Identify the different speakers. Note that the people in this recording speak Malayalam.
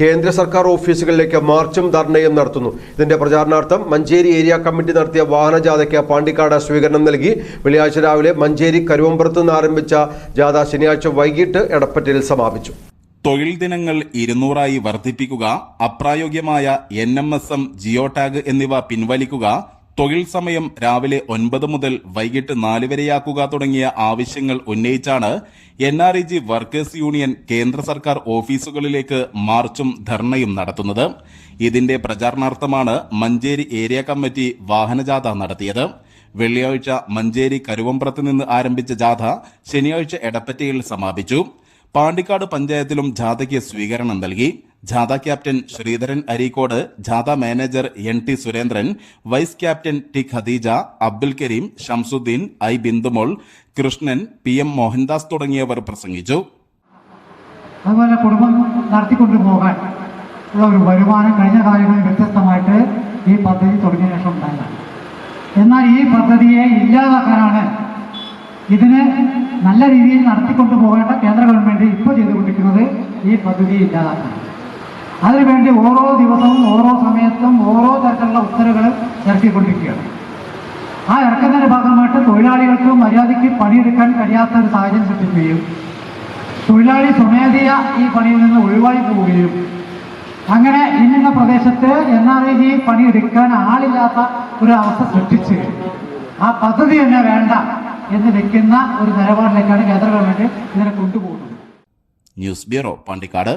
Speaker 1: കേന്ദ്ര സർക്കാർ ഓഫീസുകളിലേക്ക് മാർച്ചും ധർണയും നടത്തുന്നു. ഇതിന്റെ പ്രചാരണാർത്ഥം മഞ്ചേരി ഏരിയ കമ്മിറ്റി നടത്തിയ വാഹനജാഥയ്ക്ക് പാണ്ടിക്കാട് സ്വീകരണം നൽകി. വെള്ളിയാഴ്ച രാവിലെ മഞ്ചേരി കരുവമ്പുറത്ത് നിന്ന് ആരംഭിച്ച ജാഥ ശനിയാഴ്ച വൈകിട്ട് എടപ്പറ്റയിൽ സമാപിച്ചു.
Speaker 2: തൊഴിൽ ദിനങ്ങൾ ഇരുന്നൂറായി വർദ്ധിപ്പിക്കുക അപ്രായോഗ്യമായ N M S M geo tag എന്നിവ പിൻവലിക്കുക തൊഴിൽ സമയം രാവിലെ ഒൻപത് മുതൽ വൈകിട്ട് നാല് വരെയാക്കുക തുടങ്ങിയ ആവശ്യങ്ങൾ ഉന്നയിച്ചാണ് N R E G workers union കേന്ദ്ര സർക്കാർ ഓഫീസുകളിലേക്ക് മാർച്ചും ധർണയും നടത്തുന്നത്. ഇതിന്റെ പ്രചാരണാർത്ഥമാണ് മഞ്ചേരി ഏരിയ കമ്മിറ്റി വാഹനജാഥ നടത്തിയത്. വെള്ളിയാഴ്ച മഞ്ചേരി കരുവമ്പ്രത്ത് നിന്ന് ആരംഭിച്ച ജാഥ ശനിയാഴ്ച എടപ്പറ്റയിൽ സമാപിച്ചു. പാണ്ടിക്കാട് പഞ്ചായത്തിലും ജാഥയ്ക്ക് സ്വീകരണം നൽകി. ജാഥ ക്യാപ്റ്റൻ ശ്രീധരൻ അരീക്കോട് ജാഥ manager N T Surendran vice captain T Khadeeja Abdul Kareem Shamsuddeen I Bindumol Krishnan P M Mohandas തുടങ്ങിയവർ പ്രസംഗിച്ചു.
Speaker 3: അതുപോലെ കുടുംബം നടത്തിക്കൊണ്ടു പോകാൻ ഉള്ള ഒരു വരുമാനം കഴിഞ്ഞ കാലങ്ങളിൽ വ്യത്യസ്തമായിട്ട് ഈ പദ്ധതി തുടങ്ങിയ ശേഷം ഉണ്ടായതാണ്. എന്നാൽ ഈ പദ്ധതിയെ ഇല്ലാതാക്കാനാണ് ഇതിന് നല്ല രീതിയിൽ നടത്തിക്കൊണ്ടു പോകേണ്ട കേന്ദ്ര ഗവൺമെന്റ് ഇപ്പോൾ ചെയ്തുകൊണ്ടിരിക്കുന്നത് ഈ പദ്ധതി ഇല്ലാതാക്കാൻ അതിനുവേണ്ടി ഓരോ ദിവസവും ഓരോ സമയത്തും ഓരോ തരത്തിലുള്ള ഉത്തരവുകൾ ഇറക്കിക്കൊണ്ടിരിക്കുകയാണ്. ആ ഇറക്കുന്നതിന്റെ ഭാഗമായിട്ട് തൊഴിലാളികൾക്ക് മര്യാദയ്ക്ക് പണിയെടുക്കാൻ കഴിയാത്ത ഒരു സാഹചര്യം സൃഷ്ടിക്കുകയും തൊഴിലാളി സ്വമേധയ ഈ പണിയിൽ നിന്ന് ഒഴിവായി പോവുകയും അങ്ങനെ ഇന്ന പ്രദേശത്ത് എൻ ആർ ഐ ജി പണിയെടുക്കാൻ ആളില്ലാത്ത ഒരു അവസ്ഥ സൃഷ്ടിച്ച് ആ പദ്ധതി തന്നെ വേണ്ട എന്ന് വെക്കുന്ന ഒരു നിലപാടിലേക്കാണ് കേന്ദ്ര ഗവൺമെന്റ് ഇതിനെ കൊണ്ടുപോകുന്നത്.
Speaker 2: News bureau Pandikkad.